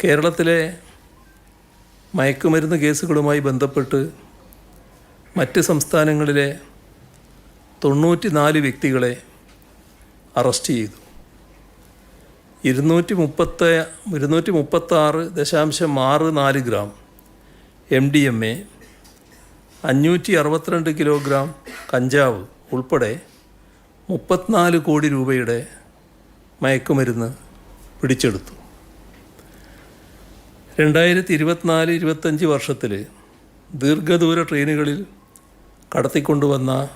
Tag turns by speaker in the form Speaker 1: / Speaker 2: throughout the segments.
Speaker 1: കേരളത്തിലെ മയക്കുമരുന്ന് കേസുകളുമായി ബന്ധപ്പെട്ട് മറ്റ് സംസ്ഥാനങ്ങളിലെ തൊണ്ണൂറ്റി നാല് വ്യക്തികളെ അറസ്റ്റ് ചെയ്തു. ഇരുന്നൂറ്റി മുപ്പത്ത് ഇരുന്നൂറ്റി മുപ്പത്താറ് ദശാംശം ആറ് നാല് gram M D M A അഞ്ഞൂറ്റി അറുപത്തിരണ്ട് കിലോഗ്രാം കഞ്ചാവ് ഉൾപ്പെടെ മുപ്പത്തിനാല് കോടി രൂപയുടെ മയക്കുമരുന്ന് പിടിച്ചെടുത്തു. രണ്ടായിരത്തി ഇരുപത്തിനാല് ഇരുപത്തഞ്ച് വർഷത്തിൽ ദീർഘദൂര ട്രെയിനുകളിൽ കടത്തിക്കൊണ്ടുവന്ന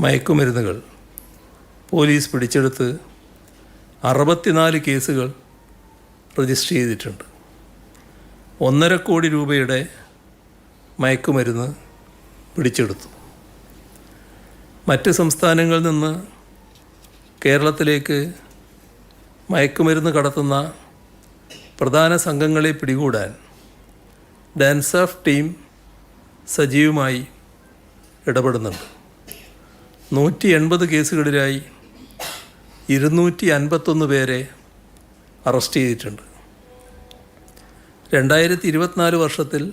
Speaker 1: മയക്കുമരുന്നുകൾ പോലീസ് പിടിച്ചെടുത്ത് അറുപത്തിനാല് കേസുകൾ രജിസ്റ്റർ ചെയ്തിട്ടുണ്ട്. ഒന്നര കോടി രൂപയുടെ മയക്കുമരുന്ന് പിടിച്ചെടുത്തു. മറ്റ് സംസ്ഥാനങ്ങളിൽ നിന്ന് കേരളത്തിലേക്ക് മയക്കുമരുന്ന് കടത്തുന്ന പ്രധാന സംഘങ്ങളെ പിടികൂടാൻ ഡാൻസ് ഓഫ് ടീം സജീവമായി ഇടപെടുന്നുണ്ട്. നൂറ്റി എൺപത് കേസുകളിലായി ഇരുന്നൂറ്റി അൻപത്തൊന്ന് പേരെ അറസ്റ്റ് ചെയ്തിട്ടുണ്ട്. രണ്ടായിരത്തി ഇരുപത്തിനാല് വർഷത്തിൽ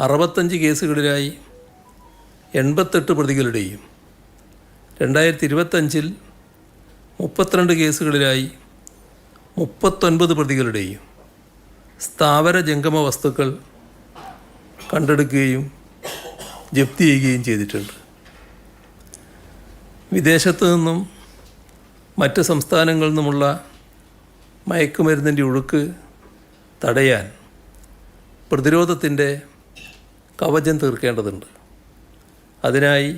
Speaker 1: അറുപത്തഞ്ച് കേസുകളിലായി എൺപത്തെട്ട് പ്രതികളുടെയും രണ്ടായിരത്തി ഇരുപത്തഞ്ചിൽ മുപ്പത്തിരണ്ട് കേസുകളിലായി മുപ്പത്തൊൻപത് പ്രതികളുടെയും സ്ഥാവര ജംഗമ വസ്തുക്കൾ കണ്ടെടുക്കുകയും ജപ്തി ചെയ്യുകയും ചെയ്തിട്ടുണ്ട്. വിദേശത്തു നിന്നും മറ്റ് സംസ്ഥാനങ്ങളിൽ നിന്നുമുള്ള മയക്കുമരുന്നിന്റെ ഒഴുക്ക് തടയാൻ പ്രതിരോധത്തിന്റെ കവചം തീർക്കേണ്ടതുണ്ട്. അതിനായി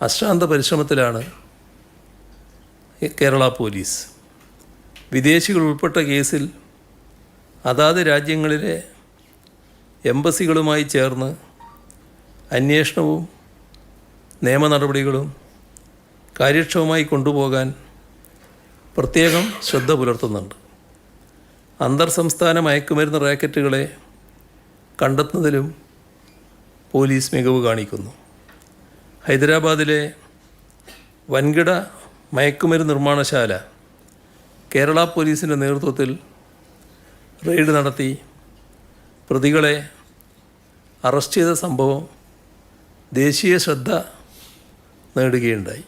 Speaker 1: അശ്രാന്ത പരിശ്രമത്തിലാണ് കേരള പോലീസ് വിദേശികൾ ഉൾപ്പെട്ട കേസിൽ അതാത് രാജ്യങ്ങളിലെ എംബസികളുമായി ചേർന്ന് അന്വേഷണവും നിയമ നടപടികളും കാര്യക്ഷമമായി കൊണ്ടുപോകാൻ പ്രത്യേകം ശ്രദ്ധ പുലർത്തുന്നുണ്ട്. അന്തർ സംസ്ഥാന മയക്കുമരുന്ന് റാക്കറ്റുകളെ കണ്ടെത്തുന്നതിലും പോലീസ് മികവ് കാണിക്കുന്നു. ഹൈദരാബാദിലെ വൻകിട മയക്കുമരുന്ന് നിർമ്മാണശാല കേരള പോലീസിന്റെ നേതൃത്വത്തിൽ റെയ്ഡ് നടത്തി പ്രതികളെ അറസ്റ്റ് ചെയ്ത സംഭവം ദേശീയ ശ്രദ്ധ നേടുകയുണ്ടായി.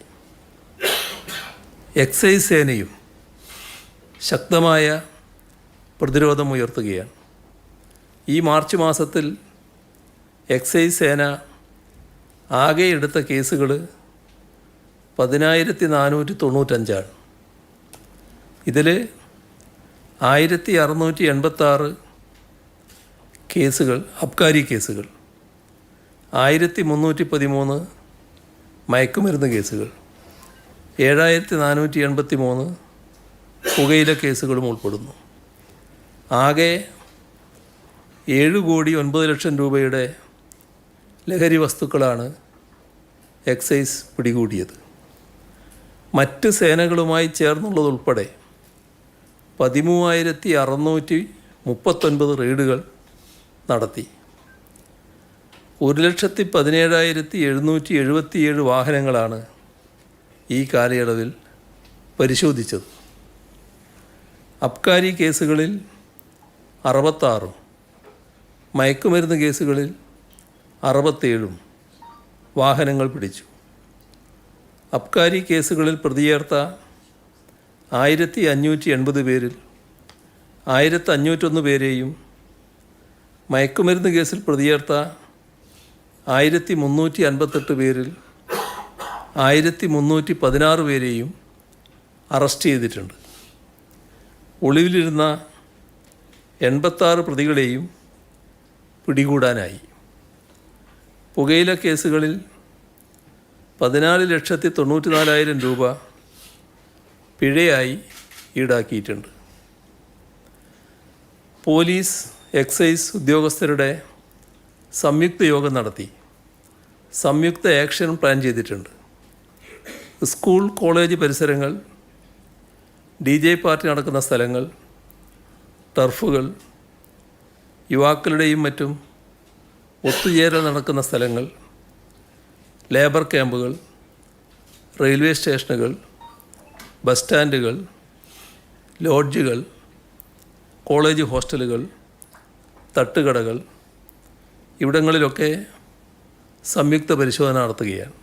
Speaker 1: എക്സൈസ് സേനയും ശക്തമായ പ്രതിരോധം ഉയർത്തുകയാണ്. ഈ മാർച്ച് മാസത്തിൽ എക്സൈസ് സേന ആകെ എടുത്ത കേസുകൾ പതിനായിരത്തി നാനൂറ്റി തൊണ്ണൂറ്റഞ്ചാണ്. ഇതിൽ ആയിരത്തി അറുന്നൂറ്റി എൺപത്താറ് കേസുകൾ അബ്കാരി കേസുകൾ. ആയിരത്തി മുന്നൂറ്റി പതിമൂന്ന് മയക്കുമരുന്ന് കേസുകൾ. ഏഴായിരത്തി നാനൂറ്റി എൺപത്തി മൂന്ന് പുകയില കേസുകളും ഉൾപ്പെടുന്നു. ആകെ ഏഴ് കോടി ഒൻപത് ലക്ഷം രൂപയുടെ ലഹരി വസ്തുക്കളാണ് എക്സൈസ് പിടികൂടിയത്. മറ്റ് സേനകളുമായി ചേർന്നുള്ളതുൾപ്പെടെ പതിമൂവായിരത്തി അറുന്നൂറ്റി മുപ്പത്തൊൻപത് റെയ്ഡുകൾ നടത്തി. ഒരു ലക്ഷത്തി പതിനേഴായിരത്തി എഴുന്നൂറ്റി എഴുപത്തിയേഴ് വാഹനങ്ങളാണ് ഈ കാലയളവിൽ പരിശോധിച്ചത്. അബ്കാരി കേസുകളിൽ അറുപത്താറും മയക്കുമരുന്ന് കേസുകളിൽ അറുപത്തേഴും വാഹനങ്ങൾ പിടിച്ചു. അബ്കാരി കേസുകളിൽ പ്രതിയേർത്ത ആയിരത്തി അഞ്ഞൂറ്റി എൺപത് പേരിൽ ആയിരത്തി അഞ്ഞൂറ്റൊന്ന് പേരെയും മയക്കുമരുന്ന് കേസിൽ പ്രതിയേർത്ത ആയിരത്തി മുന്നൂറ്റി അൻപത്തെട്ട് പേരിൽ ആയിരത്തി മുന്നൂറ്റി പതിനാറ് പേരെയും അറസ്റ്റ് ചെയ്തിട്ടുണ്ട്. ഒളിവിലിരുന്ന എൺപത്താറ് പ്രതികളെയും പിടികൂടാനായി. പുകയില കേസുകളിൽ പതിനാല് ലക്ഷത്തി തൊണ്ണൂറ്റി നാലായിരം രൂപ പിഴയായി ഈടാക്കിയിട്ടുണ്ട്. പോലീസ് എക്സൈസ് ഉദ്യോഗസ്ഥരുടെ സംയുക്ത യോഗം നടത്തി. സംയുക്ത ആക്ഷൻ പ്ലാൻ ചെയ്തിട്ടുണ്ട്. സ്കൂൾ കോളേജ് പരിസരങ്ങൾ ഡി ജെ പാർട്ടി നടക്കുന്ന സ്ഥലങ്ങൾ ടർഫുകൾ യുവാക്കളുടെയും മറ്റും ഒത്തുചേരൽ നടക്കുന്ന സ്ഥലങ്ങൾ ലേബർ ക്യാമ്പുകൾ റെയിൽവേ സ്റ്റേഷനുകൾ ബസ് സ്റ്റാൻഡുകൾ ലോഡ്ജുകൾ കോളേജ് ഹോസ്റ്റലുകൾ തട്ടുകടകൾ ഇവിടങ്ങളിലൊക്കെ സംയുക്ത പരിശോധന നടത്തുകയാണ്.